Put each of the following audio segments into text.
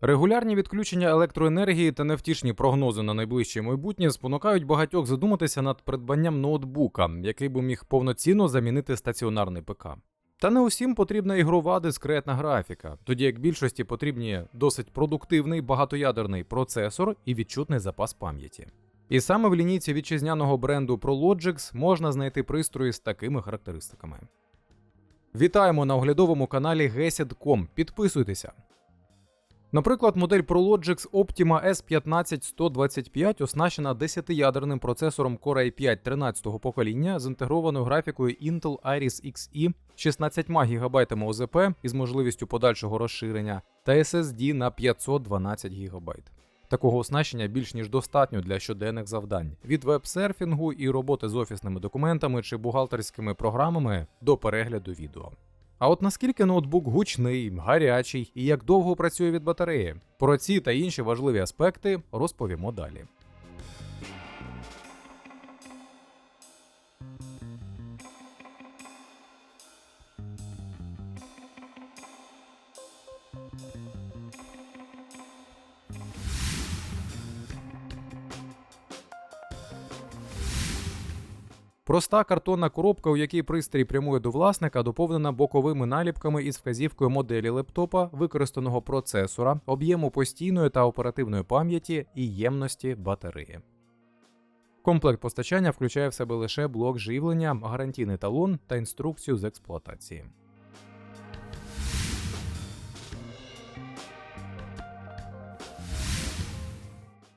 Регулярні відключення електроенергії та невтішні прогнози на найближче майбутнє спонукають багатьох задуматися над придбанням ноутбука, який би міг повноцінно замінити стаціонарний ПК. Та не усім потрібна ігрова дискретна графіка, тоді як більшості потрібні досить продуктивний багатоядерний процесор і відчутний запас пам'яті. І саме в лінійці вітчизняного бренду ProLogix можна знайти пристрої з такими характеристиками. Вітаємо на оглядовому каналі Gesed.com. Підписуйтеся. Наприклад, модель ProLogix Optima S15125 оснащена 10-ядерним процесором Core i5 13-го покоління з інтегрованою графікою Intel Iris Xe, 16 ГБ ОЗП із можливістю подальшого розширення та SSD на 512 ГБ. Такого оснащення більш ніж достатньо для щоденних завдань від веб-серфінгу і роботи з офісними документами чи бухгалтерськими програмами до перегляду відео. А от наскільки ноутбук гучний, гарячий і як довго працює від батареї? Про ці та інші важливі аспекти розповімо далі. Проста картонна коробка, у якій пристрій прямує до власника, доповнена боковими наліпками із вказівкою моделі лептопа, використаного процесора, об'єму постійної та оперативної пам'яті і ємності батареї. Комплект постачання включає в себе лише блок живлення, гарантійний талон та інструкцію з експлуатації.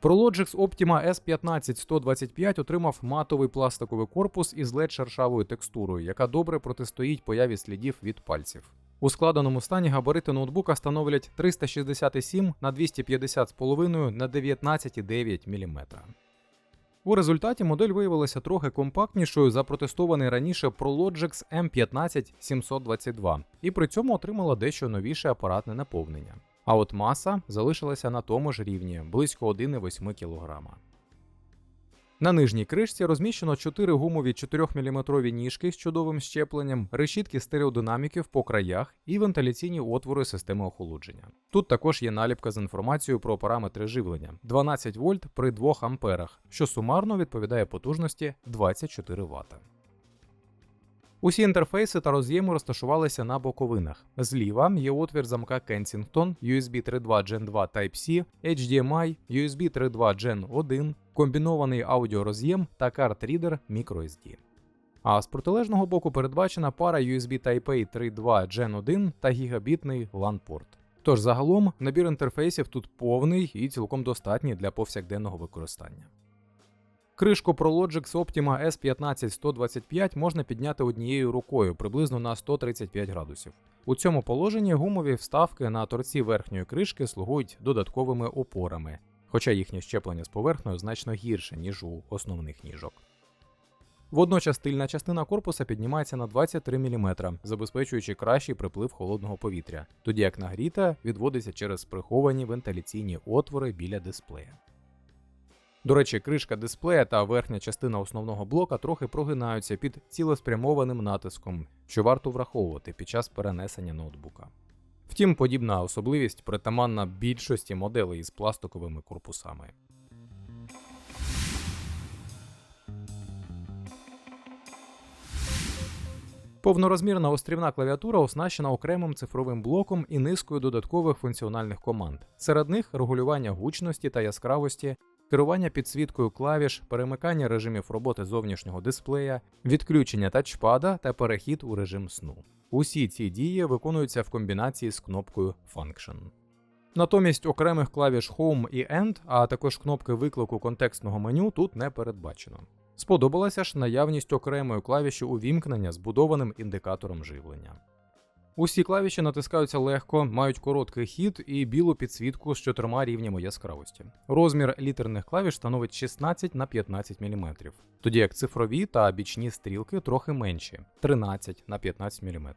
ProLogix Optima S15125 отримав матовий пластиковий корпус із led шершавою текстурою, яка добре протистоїть появі слідів від пальців. У складеному стані габарити ноутбука становлять 367 на 250,5 на 19,9 мм. У результаті модель виявилася трохи компактнішою за протестований раніше ProLogix M15722 і при цьому отримала дещо новіше апаратне наповнення. А от маса залишилася на тому ж рівні близько 1,8 кг. На нижній кришці розміщено 4 гумові 4-мм ніжки з чудовим щепленням, решітки стереодинаміків по краях і вентиляційні отвори системи охолодження. Тут також є наліпка з інформацією про параметри живлення 12 вольт при 2 амперах, що сумарно відповідає потужності 24 Вт. Усі інтерфейси та роз'єми розташувалися на боковинах. Зліва є отвір замка Kensington, USB 3.2 Gen 2 Type-C, HDMI, USB 3.2 Gen 1, комбінований аудіороз'єм та карт-рідер microSD. А з протилежного боку передбачена пара USB Type-A 3.2 Gen 1 та гігабітний LAN-порт. Тож загалом набір інтерфейсів тут повний і цілком достатній для повсякденного використання. Кришку ProLogix Optima S15125 можна підняти однією рукою приблизно на 135 градусів. У цьому положенні гумові вставки на торці верхньої кришки слугують додатковими опорами, хоча їхнє щеплення з поверхнею значно гірше, ніж у основних ніжок. Водночас тильна частина корпуса піднімається на 23 мм, забезпечуючи кращий приплив холодного повітря, тоді як нагріта відводиться через приховані вентиляційні отвори біля дисплея. До речі, кришка дисплея та верхня частина основного блока трохи прогинаються під цілеспрямованим натиском, що варто враховувати під час перенесення ноутбука. Втім, подібна особливість притаманна більшості моделей із пластиковими корпусами. Повнорозмірна острівна клавіатура оснащена окремим цифровим блоком і низкою додаткових функціональних команд. Серед них регулювання гучності та яскравості, керування підсвіткою клавіш, перемикання режимів роботи зовнішнього дисплея, відключення тачпада та перехід у режим сну. Усі ці дії виконуються в комбінації з кнопкою Function. Натомість окремих клавіш Home і End, а також кнопки виклику контекстного меню тут не передбачено. Сподобалася ж наявність окремої клавіші увімкнення з будованим індикатором живлення. Усі клавіші натискаються легко, мають короткий хід і білу підсвітку з чотирма рівнями яскравості. Розмір літерних клавіш становить 16 на 15 мм, тоді як цифрові та бічні стрілки трохи менші 13 на 15 мм.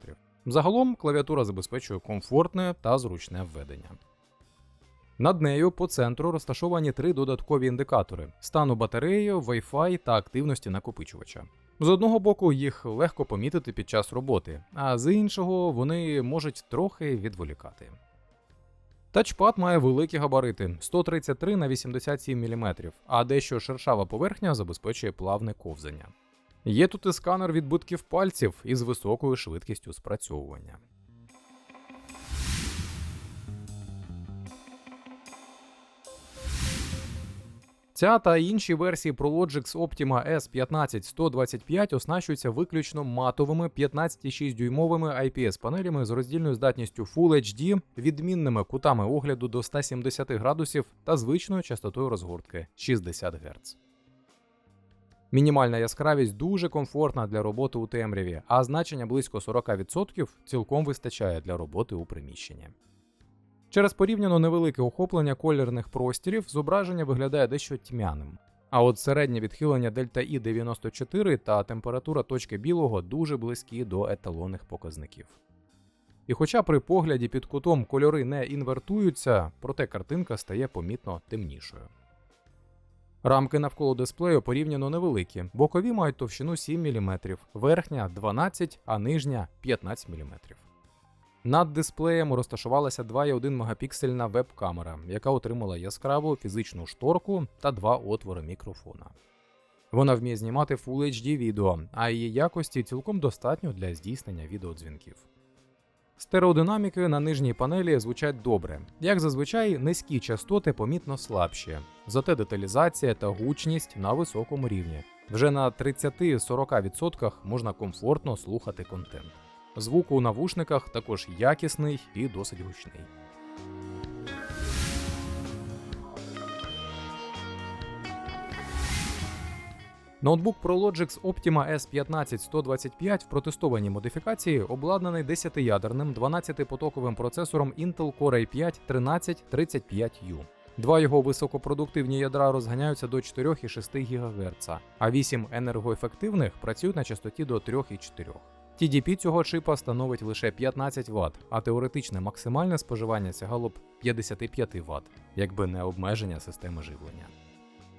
Загалом клавіатура забезпечує комфортне та зручне введення. Над нею по центру розташовані три додаткові індикатори: стану батареї, Wi-Fi та активності накопичувача. З одного боку, їх легко помітити під час роботи, а з іншого вони можуть трохи відволікати. Тачпад має великі габарити 133 на 87 мм, а дещо шершава поверхня забезпечує плавне ковзання. Є тут і сканер відбитків пальців із високою швидкістю спрацьовування. Ця та інші версії ProLogix Optima S15125 оснащуються виключно матовими 15,6 дюймовими IPS панелями з роздільною здатністю Full HD, відмінними кутами огляду до 170 градусів та звичною частотою розгортки 60 Гц. Мінімальна яскравість дуже комфортна для роботи у темряві, а значення близько 40% цілком вистачає для роботи у приміщенні. Через порівняно невелике охоплення колірних простірів зображення виглядає дещо тьмяним. А от середнє відхилення дельта І 94 та температура точки білого дуже близькі до еталонних показників. І хоча при погляді під кутом кольори не інвертуються, проте картинка стає помітно темнішою. Рамки навколо дисплею порівняно невеликі, бокові мають товщину 7 мм, верхня 12, а нижня 15 мм. Над дисплеєм розташувалася 2,1 мегапіксельна веб-камера, яка отримала яскраву фізичну шторку та два отвори мікрофона. Вона вміє знімати Full HD відео, а її якості цілком достатньо для здійснення відеодзвінків. Стереодинаміки на нижній панелі звучать добре, як зазвичай, низькі частоти помітно слабші, зате деталізація та гучність на високому рівні. Вже на 30-40% можна комфортно слухати контент. Звук у навушниках також якісний і досить гучний. Ноутбук ProLogix Optima S15125 в протестованій модифікації обладнаний 10-ядерним 12-потоковим процесором Intel Core i5 1335U. Два його високопродуктивні ядра розганяються до 4,6 ГГц, а 8 енергоефективних працюють на частоті до 3,4. TDP цього чипа становить лише 15 Вт, а теоретичне максимальне споживання сягало б 55 Вт, якби не обмеження системи живлення.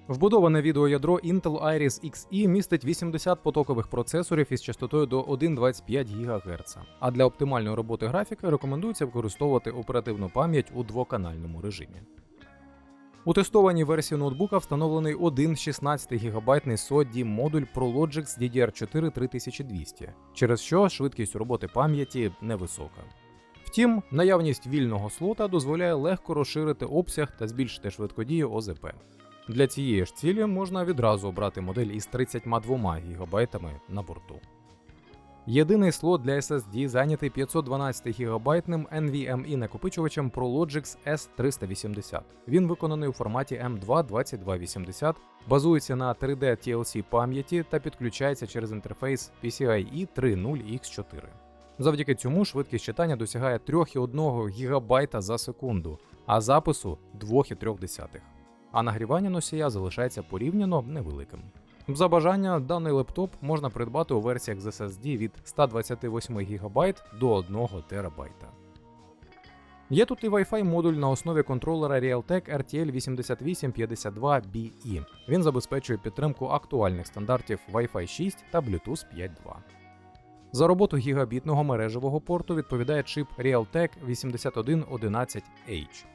Вбудоване відеоядро Intel Iris Xe містить 80 потокових процесорів із частотою до 1,25 ГГц. А для оптимальної роботи графіки рекомендується використовувати оперативну пам'ять у двоканальному режимі. У тестованій версії ноутбука встановлений один 16 ГБ SODI модуль ProLogix DDR4 3200, через що швидкість роботи пам'яті невисока. Втім, наявність вільного слота дозволяє легко розширити обсяг та збільшити швидкодію ОЗП. Для цієї ж цілі можна відразу обрати модель із 32 ГБ на борту. Єдиний слот для SSD зайнятий 512 гігабайтним NVMe накопичувачем ProLogix S380. Він виконаний у форматі M22280, базується на 3D TLC пам'яті та підключається через інтерфейс PCIe 3.0X4. Завдяки цьому швидкість читання досягає 3,1 ГБ за секунду, а запису 2,3. А нагрівання носія залишається порівняно невеликим. За бажання даний лептоп можна придбати у версіях з SSD від 128 ГБ до 1 ТБ. Є тут і Wi-Fi модуль на основі контролера Realtek RTL 8852BE. Він забезпечує підтримку актуальних стандартів Wi-Fi 6 та Bluetooth 5.2. За роботу гігабітного мережевого порту відповідає чип Realtek 8111H.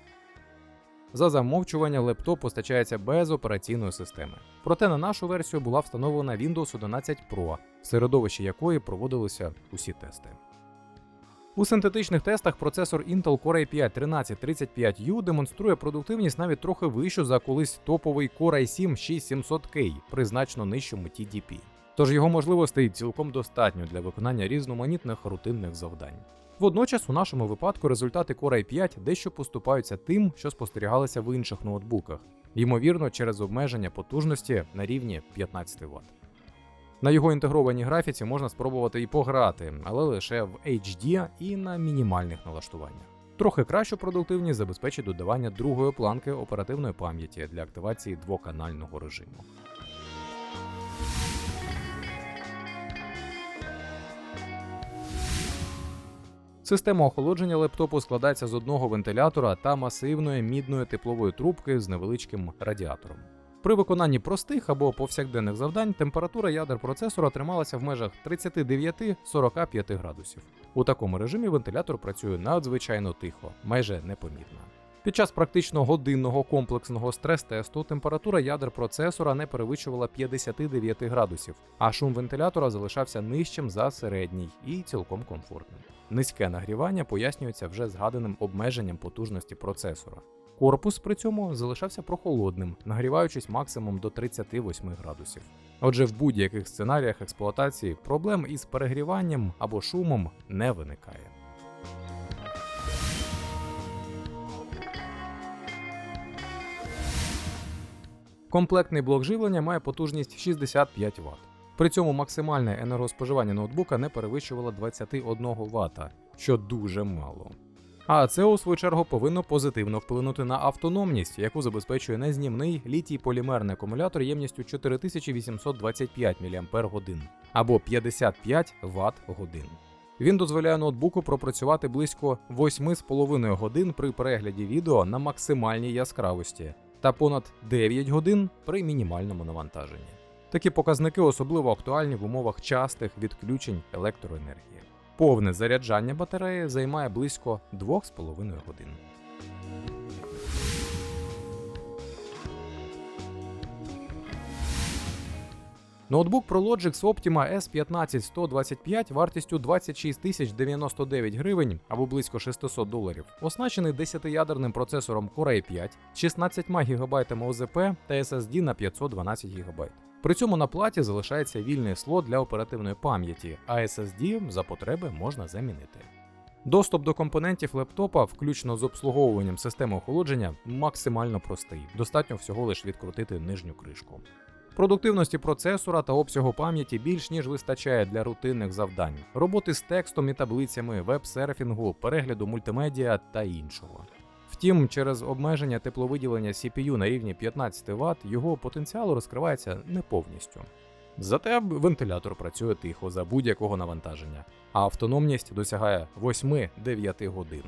За замовчування лептоп постачається без операційної системи. Проте на нашу версію була встановлена Windows 11 Pro, в середовищі якої проводилися усі тести. У синтетичних тестах процесор Intel Core i5 1335U демонструє продуктивність навіть трохи вищу за колись топовий Core i7 6700K при значно нижчому TDP. Тож його можливостей цілком достатньо для виконання різноманітних рутинних завдань. Водночас, у нашому випадку, результати Core i5 дещо поступаються тим, що спостерігалися в інших ноутбуках, ймовірно, через обмеження потужності на рівні 15 Вт. На його інтегрованій графіці можна спробувати і пограти, але лише в HD і на мінімальних налаштуваннях. Трохи кращу продуктивність забезпечить додавання другої планки оперативної пам'яті для активації двоканального режиму. Система охолодження лептопу складається з одного вентилятора та масивної мідної теплової трубки з невеличким радіатором. При виконанні простих або повсякденних завдань температура ядер процесора трималася в межах 39-45 градусів. У такому режимі вентилятор працює надзвичайно тихо, майже непомітно. Під час практично годинного комплексного стрес-тесту температура ядер процесора не перевищувала 59 градусів, а шум вентилятора залишався нижчим за середній і цілком комфортним. Низьке нагрівання пояснюється вже згаданим обмеженням потужності процесора. Корпус при цьому залишався прохолодним, нагріваючись максимум до 38 градусів. Отже, в будь-яких сценаріях експлуатації проблем із перегріванням або шумом не виникає. Комплектний блок живлення має потужність 65 Вт. При цьому максимальне енергоспоживання ноутбука не перевищувало 21 Вт, що дуже мало. А це, у свою чергу, повинно позитивно вплинути на автономність, яку забезпечує незнімний літій полімерний акумулятор ємністю 4825 мАч або 55 Вт годин. Він дозволяє ноутбуку пропрацювати близько 8,5 годин при перегляді відео на максимальній яскравості та понад 9 годин при мінімальному навантаженні. Такі показники особливо актуальні в умовах частих відключень електроенергії. Повне заряджання батареї займає близько 2,5 годин. Ноутбук ProLogix Optima S15125 вартістю 26 тисяч 99 гривень або близько 600 доларів, оснащений 10-ядерним процесором Core i 5, 16 ГБ ОЗП та SSD на 512 ГБ. При цьому на платі залишається вільний слот для оперативної пам'яті, а SSD за потреби можна замінити. Доступ до компонентів лептопа, включно з обслуговуванням системи охолодження, максимально простий. Достатньо всього лиш відкрутити нижню кришку. Продуктивності процесора та обсягу пам'яті більш ніж вистачає для рутинних завдань, роботи з текстом і таблицями, веб-серфінгу, перегляду мультимедіа та іншого. Втім, через обмеження тепловиділення CPU на рівні 15 Вт його потенціал розкривається не повністю. Зате вентилятор працює тихо за будь-якого навантаження, а автономність досягає 8-9 годин.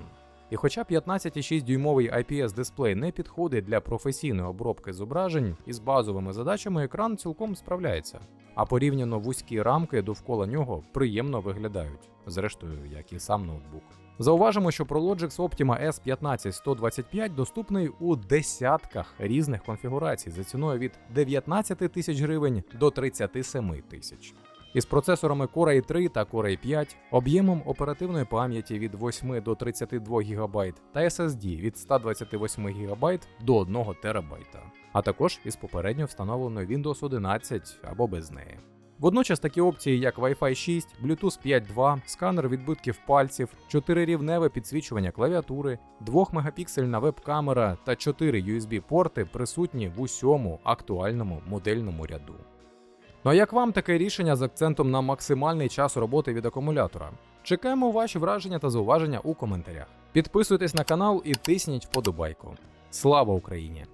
І хоча 15,6 дюймовий IPS дисплей не підходить для професійної обробки зображень, із базовими задачами екран цілком справляється, а порівняно вузькі рамки довкола нього приємно виглядають, зрештою, як і сам ноутбук. Зауважимо, що ProLogix Optima S15125 доступний у десятках різних конфігурацій за ціною від 19 тисяч гривень до 37 тисяч. Із процесорами Core i 3 та Core i 5, об'ємом оперативної пам'яті від 8 до 32 ГБ та SSD від 128 ГБ до 1 ТБ, а також із попередньо встановленою Windows 11 або без неї. Водночас такі опції, як Wi-Fi 6, Bluetooth 5.2, сканер відбитків пальців, 4-рівневе підсвічування клавіатури, 2-мегапіксельна веб-камера та 4 USB-порти присутні в усьому актуальному модельному ряду. Ну а як вам таке рішення з акцентом на максимальний час роботи від акумулятора? Чекаємо ваші враження та зауваження у коментарях. Підписуйтесь на канал і тисніть вподобайку. Слава Україні!